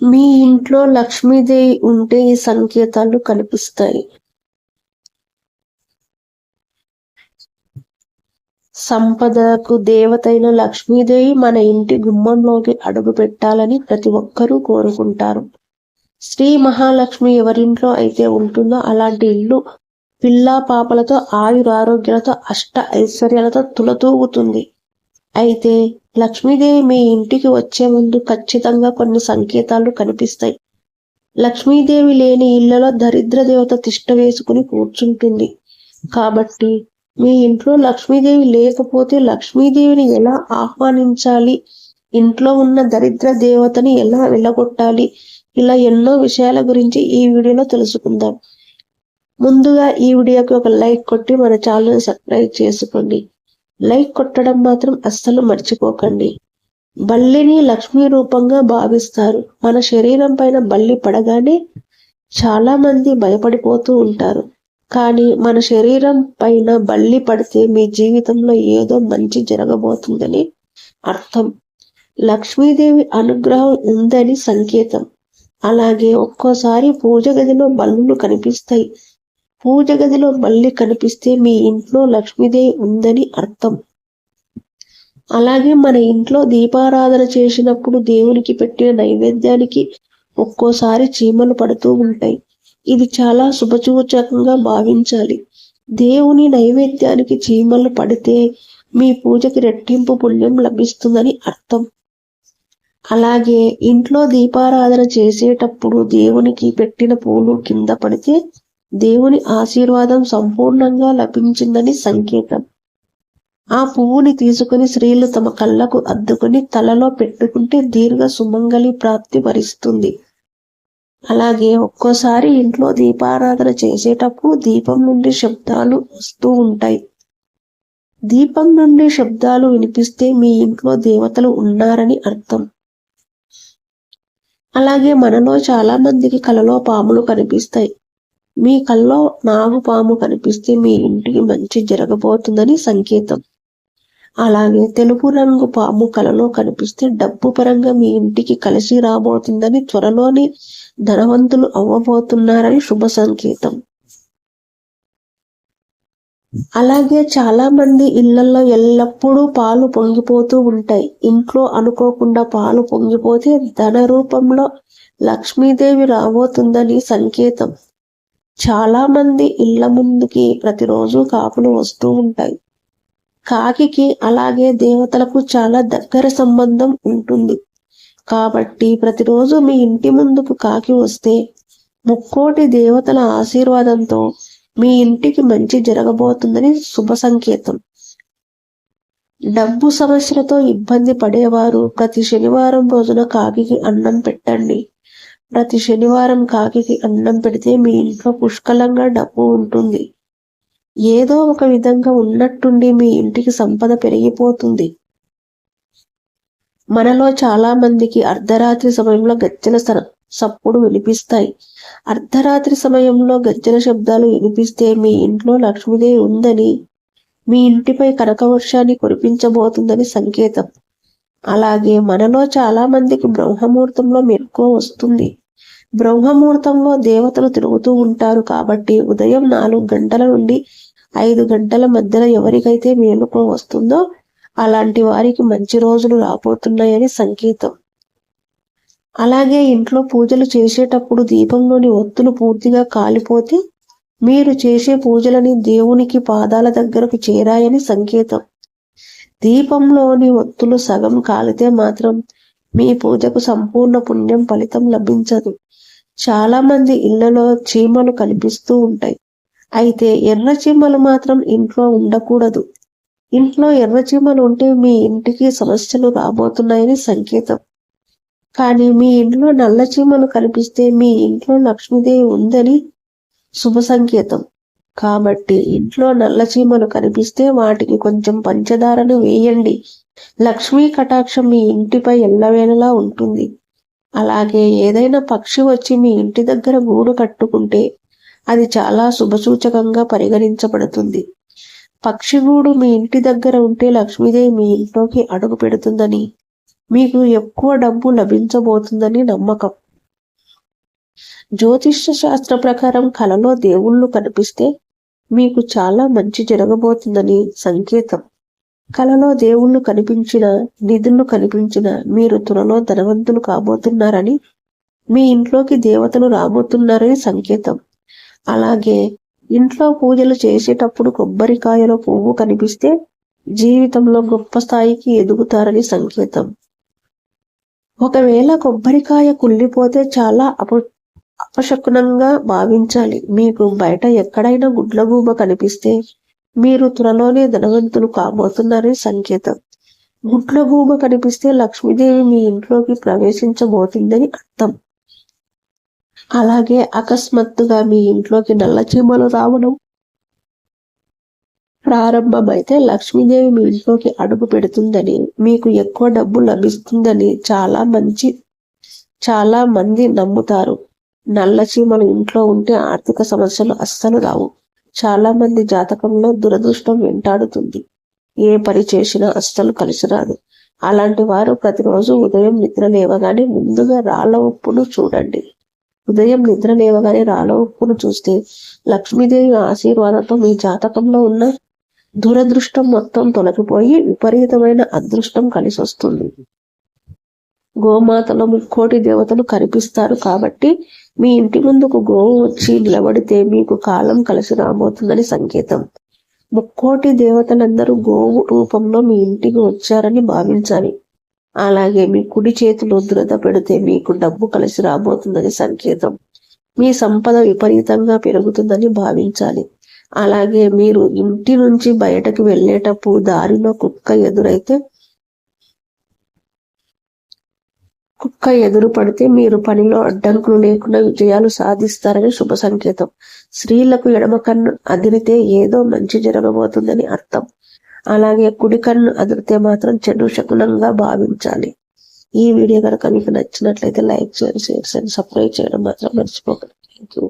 మీ ఇంట్లో లక్ష్మీదేవి ఉంటే ఈ సంకేతాలు కనిపిస్తాయి. సంపదకు దేవతైన లక్ష్మీదేవి మన ఇంటి గుమ్మంలోకి అడుగు పెట్టాలని ప్రతి ఒక్కరూ కోరుకుంటారు. శ్రీ మహాలక్ష్మి ఎవరింట్లో అయితే ఉంటుందో అలాంటి ఇల్లు పిల్లా పాపలతో ఆయురారోగ్యాలతో అష్ట ఐశ్వర్యాలతో తులతూగుతుంది. అయితే లక్ష్మీదేవి మీ ఇంటికి వచ్చే ముందు ఖచ్చితంగా కొన్ని సంకేతాలు కనిపిస్తాయి. లక్ష్మీదేవి లేని ఇళ్ళలో దరిద్ర దేవత తిష్ట వేసుకుని కూర్చుంటుంది. కాబట్టి మీ ఇంట్లో లక్ష్మీదేవి లేకపోతే లక్ష్మీదేవిని ఎలా ఆహ్వానించాలి? ఇంట్లో ఉన్న దరిద్ర దేవతని ఎలా వెళ్ళగొట్టాలి ఇలా ఎన్నో విషయాల గురించి ఈ వీడియోలో తెలుసుకుందాం. ముందుగా ఈ వీడియోకి ఒక లైక్ కొట్టి మన ఛానల్ సబ్స్క్రైబ్ చేసుకోండి. లైక్ కొట్టడం మాత్రం అస్సలు మర్చిపోకండి. బల్లిని లక్ష్మీ రూపంగా భావిస్తారు. మన శరీరం పైన బల్లి పడగానే చాలా మంది భయపడిపోతూ ఉంటారు. కానీ మన శరీరం పైన బల్లి పడితే మీ జీవితంలో ఏదో మంచి జరగబోతుందని అర్థం. లక్ష్మీదేవి అనుగ్రహం ఉందని సంకేతం. అలాగే ఒక్కోసారి పూజ గదిలో బల్లులు కనిపిస్తాయి. పూజ గదిలో మళ్ళీ కనిపిస్తే మీ ఇంట్లో లక్ష్మీదేవి ఉందని అర్థం. అలాగే మన ఇంట్లో దీపారాధన చేసినప్పుడు దేవునికి పెట్టిన నైవేద్యానికి ఒక్కోసారి చీమలు పడుతూ ఉంటాయి. ఇది చాలా శుభసూచకంగా భావించాలి. దేవుని నైవేద్యానికి చీమలు పడితే మీ పూజకి రెట్టింపు పుణ్యం లభిస్తుందని అర్థం. అలాగే ఇంట్లో దీపారాధన చేసేటప్పుడు దేవునికి పెట్టిన పూలు కింద పడితే దేవుని ఆశీర్వాదం సంపూర్ణంగా లభించిందని సంకేతం. ఆ పువ్వుని తీసుకుని స్త్రీలు తమ కళ్ళకు అద్దుకుని తలలో పెట్టుకుంటే దీర్ఘ సుమంగళి ప్రాప్తి వరిస్తుంది. అలాగే ఒక్కోసారి ఇంట్లో దీపారాధన చేసేటప్పుడు దీపం నుండి శబ్దాలు వస్తూ ఉంటాయి. దీపం నుండి శబ్దాలు వినిపిస్తే మీ ఇంట్లో దేవతలు ఉన్నారని అర్థం. అలాగే మనలో చాలా మందికి కలలో పాములు కనిపిస్తాయి. మీ కల్లో నాగు పాము కనిపిస్తే మీ ఇంటికి మంచి జరగబోతుందని సంకేతం. అలాగే తెలుపు రంగు పాము కలలో కనిపిస్తే డబ్బు పరంగా మీ ఇంటికి కలిసి రాబోతుందని త్వరలోని ధనవంతులు అవ్వబోతున్నారని శుభ సంకేతం. అలాగే చాలా మంది ఇళ్ళలో ఎల్లప్పుడూ పాలు పొంగిపోతూ ఉంటాయి. ఇంట్లో అనుకోకుండా పాలు పొంగిపోతే ధన రూపంలో లక్ష్మీదేవి రాబోతుందని సంకేతం. చాలా మంది ఇళ్ళ ముందుకి ప్రతిరోజు కాకులు వస్తూ ఉంటాయి. కాకికి అలాగే దేవతలకు చాలా దగ్గర సంబంధం ఉంటుంది. కాబట్టి ప్రతిరోజు మీ ఇంటి ముందుకు కాకి వస్తే ముక్కోటి దేవతల ఆశీర్వాదంతో మీ ఇంటికి మంచి జరగబోతుందని శుభ సంకేతం. డబ్బు సమస్యలతో ఇబ్బంది పడేవారు ప్రతి శనివారం రోజున కాకికి అన్నం పెట్టండి. ప్రతి శనివారం కాకికి అన్నం పెడితే మీ ఇంట్లో పుష్కలంగా డబ్బు ఉంటుంది. ఏదో ఒక విధంగా ఉన్నట్టుండి మీ ఇంటికి సంపద పెరిగిపోతుంది. మనలో చాలా మందికి అర్ధరాత్రి సమయంలో గజ్జల సప్పుడు వినిపిస్తాయి. అర్ధరాత్రి సమయంలో గజ్జల శబ్దాలు వినిపిస్తే మీ ఇంట్లో లక్ష్మీదేవి ఉందని మీ ఇంటిపై కనకవర్షాన్ని కురిపించబోతుందని సంకేతం. అలాగే మనలో చాలా మందికి బ్రహ్మముహూర్తంలో మెరుకు వస్తుంది. బ్రహ్మముహూర్తంలో దేవతలు తిరుగుతూ ఉంటారు కాబట్టి ఉదయం నాలుగు గంటల నుండి ఐదు గంటల మధ్యలో ఎవరికైతే మేలుకో వస్తుందో అలాంటి వారికి మంచి రోజులు రాబోతున్నాయని సంకేతం. అలాగే ఇంట్లో పూజలు చేసేటప్పుడు దీపంలోని ఒత్తులు పూర్తిగా కాలిపోతే మీరు చేసే పూజలని దేవునికి పాదాల దగ్గరకు చేరాయని సంకేతం. దీపంలోని ఒత్తులు సగం కాలితే మాత్రం మీ పూజకు సంపూర్ణ పుణ్యం ఫలితం లభించదు. చాలా మంది ఇళ్ళలో చీమలు కనిపిస్తూ ఉంటాయి. అయితే ఎర్ర చీమలు మాత్రం ఇంట్లో ఉండకూడదు. ఇంట్లో ఎర్ర చీమలు ఉంటే మీ ఇంటికి సమస్యలు రాబోతున్నాయని సంకేతం. కానీ మీ ఇంట్లో నల్ల చీమలు కనిపిస్తే మీ ఇంట్లో లక్ష్మీదేవి ఉందని శుభ సంకేతం. కాబట్టి ఇంట్లో నల్ల చీమలు కనిపిస్తే వాటికి కొంచెం పంచదారను వేయండి. లక్ష్మీ కటాక్షం మీ ఇంటిపై ఎల్లవేళలా ఉంటుంది. అలాగే ఏదైనా పక్షి వచ్చి మీ ఇంటి దగ్గర గూడు కట్టుకుంటే అది చాలా శుభసూచకంగా పరిగణించబడుతుంది. పక్షిగూడు మీ ఇంటి దగ్గర ఉంటే లక్ష్మీదేవి మీ ఇంట్లోకి అడుగు పెడుతుందని మీకు ఎక్కువ డబ్బు లభించబోతుందని నమ్మకం. జ్యోతిష్య శాస్త్ర ప్రకారం కలలో దేవుళ్ళు కనిపిస్తే మీకు చాలా మంచి జరగబోతుందని సంకేతం. కలలో దేవుళ్ళు కనిపించిన నిధులు కనిపించిన మీరు త్వరలో ధనవంతులు కాబోతున్నారని మీ ఇంట్లోకి దేవతలు రాబోతున్నారని సంకేతం. అలాగే ఇంట్లో పూజలు చేసేటప్పుడు కొబ్బరికాయలో పువ్వు కనిపిస్తే జీవితంలో గొప్ప స్థాయికి ఎదుగుతారని సంకేతం. ఒకవేళ కొబ్బరికాయ కుళ్ళిపోతే చాలా అప అపశకునంగా భావించాలి. మీకు బయట ఎక్కడైనా గుడ్లగూబ కనిపిస్తే మీరు త్వరలోనే ధనవంతులు కాబోతున్నారని సంకేతం. గుడ్లగూబ కనిపిస్తే లక్ష్మీదేవి మీ ఇంట్లోకి ప్రవేశించబోతుందని అర్థం. అలాగే అకస్మాత్తుగా మీ ఇంట్లోకి నల్ల చీమలు రావడం ప్రారంభమైతే లక్ష్మీదేవి మీ ఇంట్లోకి అడుగు పెడుతుందని మీకు ఎక్కువ డబ్బు లభిస్తుందని చాలా మంచి చాలా మంది నమ్ముతారు. నల్ల చీమలు ఇంట్లో ఉంటే ఆర్థిక సమస్యలు అస్సలు రావు. చాలా మంది జాతకంలో దురదృష్టం వెంటాడుతుంది. ఏ పని చేసినా అస్సలు కలిసి రాదు. అలాంటి వారు ప్రతిరోజు ఉదయం నిద్ర లేవగానే ముందుగా రాళ్ళ ఉప్పును చూడండి. ఉదయం నిద్ర లేవగానే రాళ్ళ ఉప్పును చూస్తే లక్ష్మీదేవి ఆశీర్వాదంతో మీ జాతకంలో ఉన్న దురదృష్టం మొత్తం తొలగిపోయి విపరీతమైన అదృష్టం కలిసి వస్తుంది గోమాతలో ముక్కోటి దేవతలు కనిపిస్తారు కాబట్టి మీ ఇంటి ముందుకు గోవు వచ్చి నిలబడితే మీకు కాలం కలిసి రాబోతుందని సంకేతం. ముక్కోటి దేవతలందరూ గోవు రూపంలో మీ ఇంటికి వచ్చారని భావించాలి. అలాగే మీ కుడి చేతిలో దురద పెడితే మీకు డబ్బు కలిసి రాబోతుందని సంకేతం. మీ సంపద విపరీతంగా పెరుగుతుందని భావించాలి. అలాగే మీరు ఇంటి నుంచి బయటకు వెళ్ళేటప్పుడు దారిలో కుక్క ఎదురైతే కుక్క ఎదురు పడితే మీరు పనిలో అడ్డంకులు లేకుండా విజయాలు సాధిస్తారని శుభ సంకేతం. స్త్రీలకు ఎడమ కన్ను అదిరితే ఏదో మంచి జరగబోతుందని అర్థం. అలాగే కుడి కన్ను అదిరితే మాత్రం చెడు శకునంగా భావించాలి. ఈ వీడియో కనుక మీకు నచ్చినట్లయితే లైక్ చేయండి షేర్ చేయండి సబ్స్క్రైబ్ చేయడం మాత్రం మర్చిపోకండి. Thank you